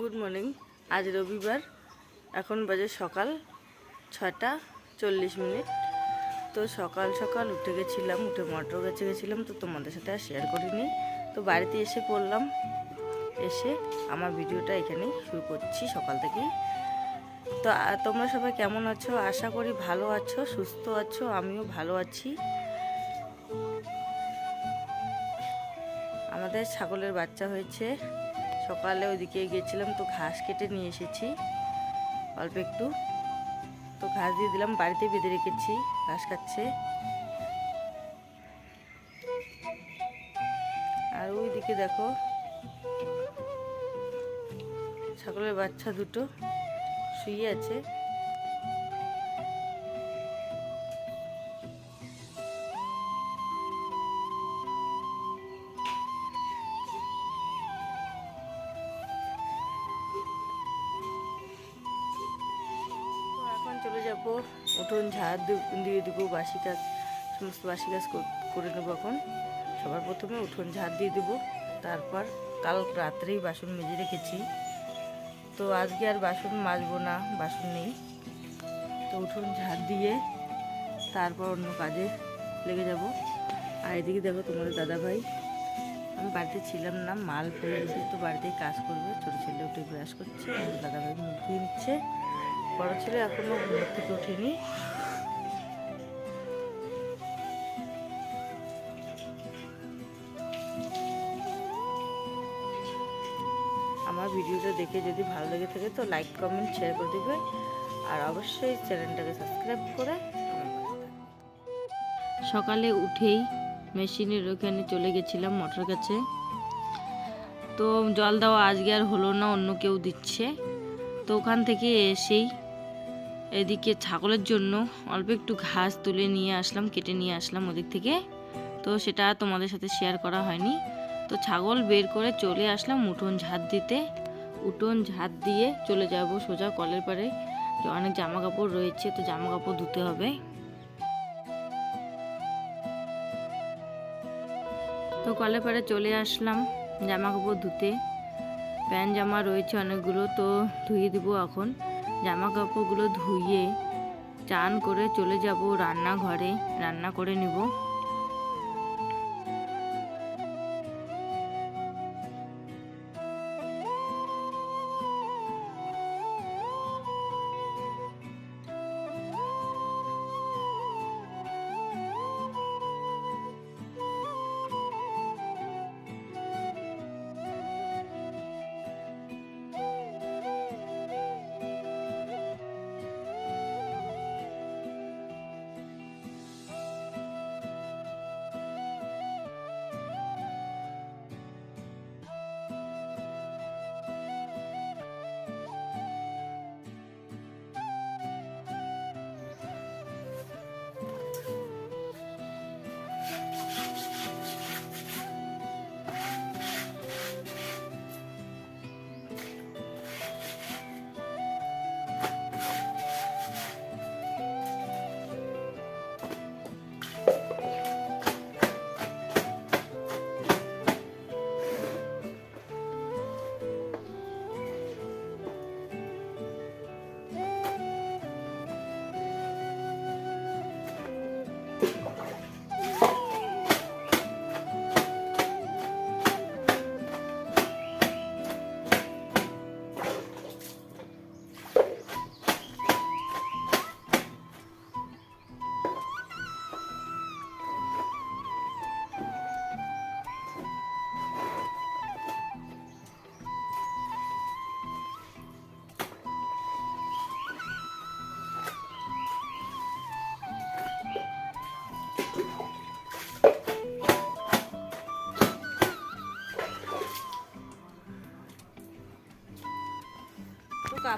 Good morning আজ রবিবার। এখন বাজে সকাল ছটা চল্লিশ মিনিট। তো সকাল সকাল উঠে গেছিলাম, উঠে মটর গাছে গেছিলাম, তো তোমাদের সাথে আর শেয়ার করিনি। তো বাড়িতে এসে পড়লাম। এসে আমার ভিডিওটা এখানেই শুরু করছি সকাল থেকেই। তো তোমরা সবাই কেমন আছো? আশা করি ভালো আছো, সুস্থ আছো, আমিও ভালো আছি। আমাদের ছাগলের বাচ্চা হয়েছে। সকালে ওইদিকে গিয়েছিলাম, তো ঘাস কেটে নিয়ে এসেছি। অল্প একটু। তো ঘাস দিয়ে দিলাম, বাড়িতে বেঁধে রেখেছি, ঘাস খাচ্ছে। আর ওইদিকে দেখো, ছাগলের বাচ্চা দুটো শুয়ে আছে। উঠোন, ঝাড় দিয়ে দেবো, বাসি কাজ, সমস্ত বাসি কাজ কর- নেব এখন। সবার প্রথমে উঠোন, ঝাড় দিয়ে দেবো, তারপর কাল রাত্রেই বাসন মেজে রেখেছি। তো আজকে আর বাসন মাজবো না, বাসন নেই। তো উঠোন, ঝাড় দিয়ে তারপর অন্য কাজে লেগে যাব। আর এদিকে দেখো তোমাদের দাদাভাই। আমি বাড়িতে ছিলাম না, মাল ফেলে এসে তো বাড়িতেই কাজ করবে। ছোটো ছেলে উঠে ব্রাশ করছে, দাদাভাই মুখ ধুয়ে নিচ্ছে। বড় ছেলে এখনও ঘুম থেকে ওঠেনি। আমার ভিডিওটা দেখে যদি ভালো লেগে থাকে তো লাইক, কমেন্ট শেয়ার করে দিবে। আর অবশ্যই চ্যানেলটাকে সাবস্ক্রাইব করে। সকালে উঠেই মেশিনের ওখানে চলে গেছিলাম মোটর কাছে তো জল দেওয়া আজকে আর হলো না, অন্য কেউ দিচ্ছে। তো ওখান থেকে এসেই এদিকে ছাগলের জন্য অল্প একটু ঘাস তুলে নিয়ে আসলাম, কেটে নিয়ে আসলাম ওদিক থেকে। তো সেটা তোমাদের সাথে শেয়ার করা হয়নি। তো ছাগল বের করে চলে আসলাম উঠোন ঝাড় দিতে। উঠোন ঝাড় দিয়ে চলে যাব সোজা কলের যে অনেক জামা কাপড় রয়েছে, তো জামা কাপড় ধুতে হবে। তো কলের পাড়ে চলে আসলাম জামা কাপড় ধুতে। প্যান্ট জামা রয়েছে অনেকগুলো, তো ধুয়ে দিব এখন। জামা কাপড়গুলো ধুয়ে চান করে চলে যাব রান্নাঘরে। রান্না করে নিব।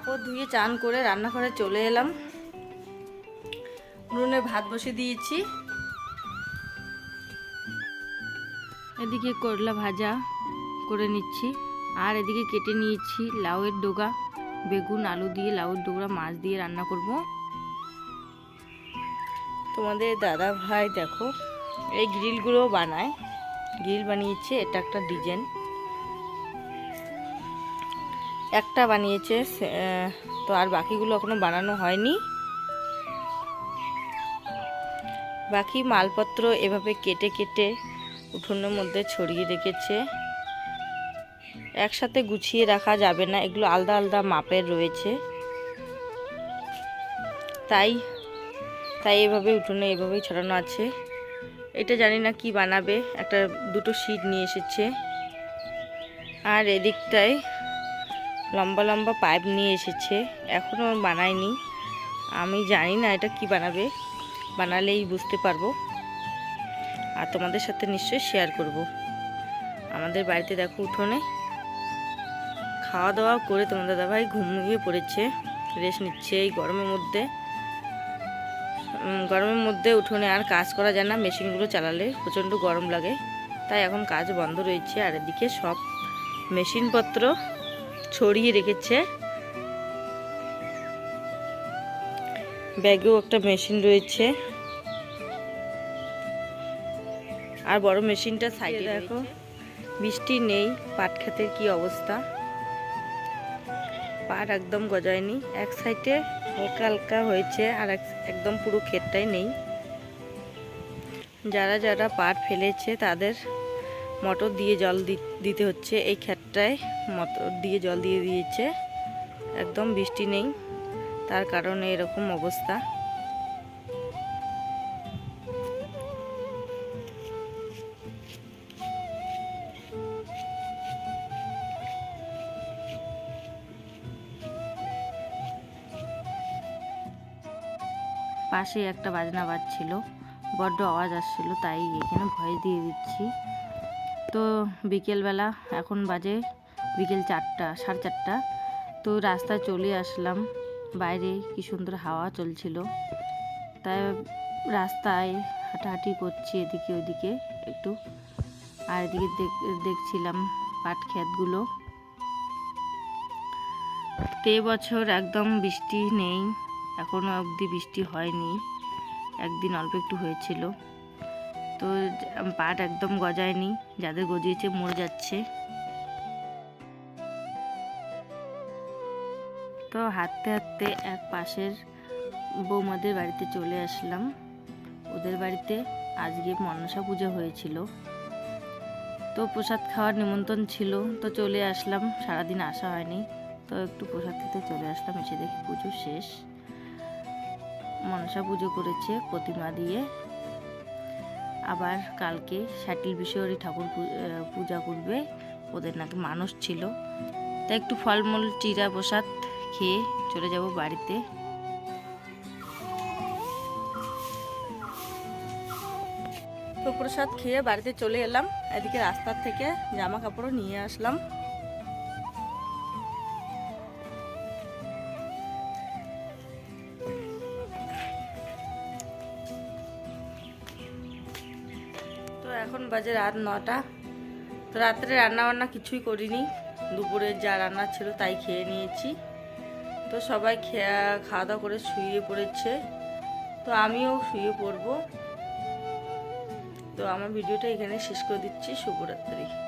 কাপড় ধুয়ে চান করে রান্নাঘরে চলে এলাম। উনুনে ভাত বসে দিয়েছি। এদিকে করলা ভাজা করে নিচ্ছি। আর এদিকে কেটে নিয়েছি লাউয়ের ডোগা। বেগুন, আলু দিয়ে লাউয়ের ডোগরা মাছ দিয়ে রান্না করব। তোমাদের দাদা ভাই দেখো, এই গ্রিলগুলো বানায়। গ্রিল বানিয়েছে, এটা একটা ডিজাইন। একটা বানিয়েছে তো আর বাকিগুলো এখনও বানানো হয়নি। বাকি মালপত্র এভাবে কেটে কেটে উঠোনের মধ্যে ছড়িয়ে রেখেছে। একসাথে গুছিয়ে রাখা যাবে না, এগুলো আলাদা আলাদা মাপের রয়েছে। তাই তাই এভাবে উঠোনে এভাবেই ছড়ানো আছে। এটা জানি না কি বানাবে, একটা দুটো শীট নিয়ে এসেছে। আর এদিকটায় লম্বা লম্বা পাইপ নিয়ে এসেছে। এখনও বানায়নি। আমি জানি না এটা কি বানাবে। বানালেই বুঝতে পারব। আর তোমাদের সাথে নিশ্চয়ই শেয়ার করব। আমাদের বাড়িতে দেখো উঠোনে খাওয়া দাওয়া করে তোমাদের দাদাভাই ঘুমিয়ে পড়েছে। রেস্ট নিচ্ছে এই গরমের মধ্যে। গরমের মধ্যে উঠোনে আর কাজ করা যায় না। মেশিনগুলো চালালে প্রচণ্ড গরম লাগে। তাই এখন কাজ বন্ধ রয়েছে। আর এদিকে সব মেশিনপত্র ছড়িয়ে রেখেছে। ব্যাগেও একটা মেশিন রয়েছে। আর বড় মেশিনটা সাইডে দেখো। বৃষ্টি নেই পাট ক্ষেতের কি অবস্থা? পাট একদম গজায়নি। এক সাইডে হালকা হালকা হয়েছে আর এক- একদম পুরো ক্ষেতটাই নেই। যারা যারা পাট ফেলেছে তাদের মোটর দিয়ে জল দিতে হচ্ছে। এই ক্ষেতটায় মোটর দিয়ে জল দিয়ে দিয়েছে। একদম বৃষ্টি নেই, তার কারণে এরকম অবস্থা। পাশে একটা বাজনা বাজছিল, বড্ড আওয়াজ আসছিল, তাই এখানে ভয় দিয়ে দিচ্ছি। তো বিকেলবেলা, এখন বাজে বিকেল চারটা, সাড়ে চারটা। তো রাস্তায় চলে আসলাম। বাইরে কি সুন্দর হাওয়া চলছিল। তাই রাস্তায় হাঁটাহাঁটি করছি এদিকে ওদিকে একটু। আর এদিকে দেখ- দেখছিলাম পাট ক্ষেতগুলো। তে বছর একদম বৃষ্টি নেই। এখনও অবধি বৃষ্টি হয়নি। একদিন অল্প একটু হয়েছিল। তো পাট একদম গজায়নি, যাদের গজিয়েছে মরে যাচ্ছে। তো হাঁটতে হাঁটতে এক পাশের বৌমাদের বাড়িতে চলে আসলাম। ওদের বাড়িতে আজকে মনসা পুজো হয়েছিল। তো প্রসাদ খাওয়ার নিমন্ত্রণ ছিল, তো চলে আসলাম, সারাদিন আসা হয়নি। তো একটু প্রসাদ খেতে চলে আসলাম, এসে দেখি পুজো শেষ। মনসা পুজো করেছে প্রতিমা দিয়ে। আবার কালকে শাটিল বিশ্বরী ঠাকুর পূজা করবে। ওদের নাকি মানুষ ছিল। তা একটু ফলমূল, চিরা, প্রসাদ খেয়ে চলে যাব বাড়িতে। প্রসাদ খেয়ে বাড়িতে চলে এলাম। এদিকে রাস্তার থেকে জামা কাপড়ও নিয়ে আসলাম। বাজে রাত নটা। তো রাত্রে রান্না বান্না কিছুই করিনি। দুপুরে যা রান্না ছিল তাই খেয়ে নিয়েছি। তো সবাই খেয়া খাওয়া দাওয়া করে শুয়ে পড়েছে। তো আমিও শুয়ে পড়ব। তো আমার ভিডিওটা এখানে শেষ করে দিচ্ছি। শুভরাত্রি।